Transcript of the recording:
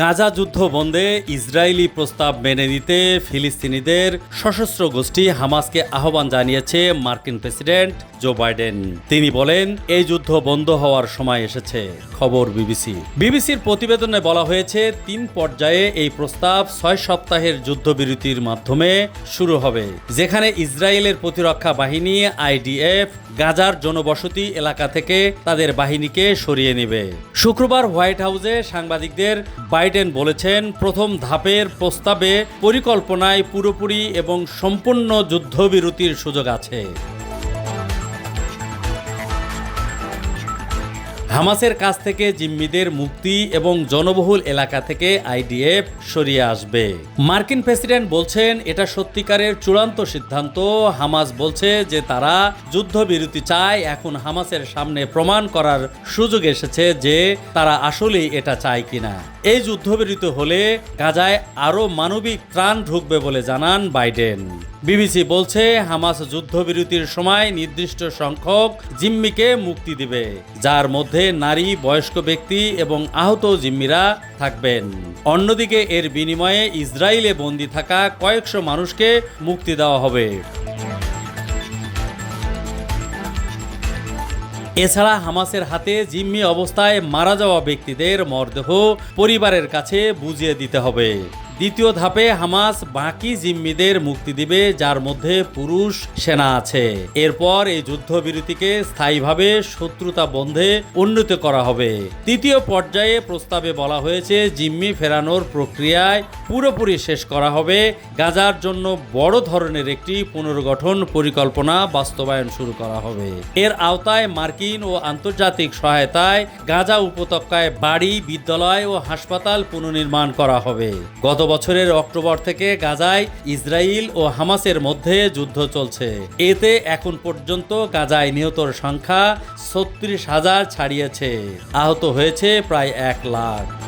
গাজা যুদ্ধ বন্ধে ইসরায়েলি প্রস্তাব মেনে নিতে ফিলিস্তিনিদের সশস্ত্র গোষ্ঠী হামাসকে আহ্বান জানিয়েছে মার্কিন প্রেসিডেন্ট জো বাইডেন। তিনি বলেন, এই যুদ্ধ বন্ধ হওয়ার সময় এসেছে, খবর বিবিসি। বিবিসির প্রতিবেদনে বলা হয়েছে, তিন পর্যায়ে এই প্রস্তাব ছয় সপ্তাহের যুদ্ধবিরতির মাধ্যমে শুরু হবে, যেখানে ইসরায়েলের প্রতিরক্ষা বাহিনী, আইডিএফ, গাজার জনবসতি এলাকা থেকে তাদের বাহিনীকে সরিয়ে নেবে। শুক্রবার হোয়াইট হাউসে সাংবাদিকদের বাইডেন বলেছেন প্রথম ধাপের প্রস্তাবে পরিকল্পনায় পুরোপুরি এবং সম্পূর্ণ যুদ্ধবিরতির সুযোগ আছে। হামাসের কাছ থেকে জিম্মিদের মুক্তি এবং জনবহুল এলাকা থেকে আইডিএফ সরিয়ে আসবে। মার্কিন প্রেসিডেন্ট বলছেন, এটা সত্যিকারের চূড়ান্ত সিদ্ধান্ত। হামাস বলছে যে তারা যুদ্ধবিরতি চায়। এখন হামাসের সামনে প্রমাণ করার সুযোগ এসেছে যে তারা আসলেই এটা চায় কিনা। এই যুদ্ধবিরতি হলে গাজায় আরও মানবিক ত্রাণ ঢুকবে বলে জানান বাইডেন। বিবিসি বলছে, হামাস যুদ্ধবিরতির সময় নির্দিষ্ট সংখ্যক জিম্মিকে মুক্তি দিবে, যার মধ্যে নারী, বয়স্ক ব্যক্তি এবং আহত জিম্মিরা থাকবেন। অন্যদিকে এর বিনিময়ে ইসরায়েলে বন্দী থাকা কয়েকশো মানুষকে মুক্তি দেওয়া হবে। এছাড়া হামাসের হাতে জিম্মি অবস্থায় মারা যাওয়া ব্যক্তিদের মরদেহ পরিবারের কাছে বুঝিয়ে দিতে হবে। দ্বিতীয় ধাপে হামাস বাকি জিম্মিদের মুক্তি দিবে, যার মধ্যে পুরুষ সেনা আছে। এরপর এই যুদ্ধবিরতিকে স্থায়ীভাবে শত্রুতা বন্ধে উন্নীত করা হবে। তৃতীয় পর্যায়ে প্রস্তাবে বলা হয়েছে, জিম্মি ফেরানোর প্রক্রিয়ায় পুরোপুরি শেষ করা হবে। গাজার জন্য বড় ধরনের একটি পুনর্গঠন পরিকল্পনা বাস্তবায়ন শুরু করা হবে। এর আওতায় মার্কিন ও আন্তর্জাতিক সহায়তায় গাজা উপত্যকায় বাড়ি, বিদ্যালয় ও হাসপাতাল পুনর্নির্মাণ করা হবে। গত বছরের অক্টোবর থেকে গাজায় ইসরায়েল ও হামাসের মধ্যে যুদ্ধ চলছে। এতে এখন পর্যন্ত গাজায় নিহতর সংখ্যা ছত্রিশ হাজার ছাড়িয়েছে। আহত হয়েছে প্রায় এক লাখ।